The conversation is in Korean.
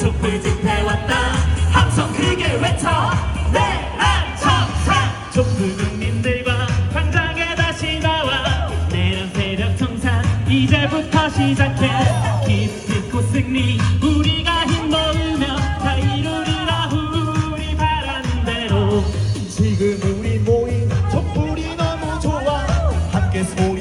촛불 집회왔다. 함성 크게 외쳐. 네, 내란 청산 촛불 국민들과 광장에 다시 나와. 내란 세력 청산 이제부터 시작해. 깊은 승리 우리가 힘모으며 다 이루리라. 우리 바란대로. 지금 우리 모임 촛불이 너무 좋아. 함께 소리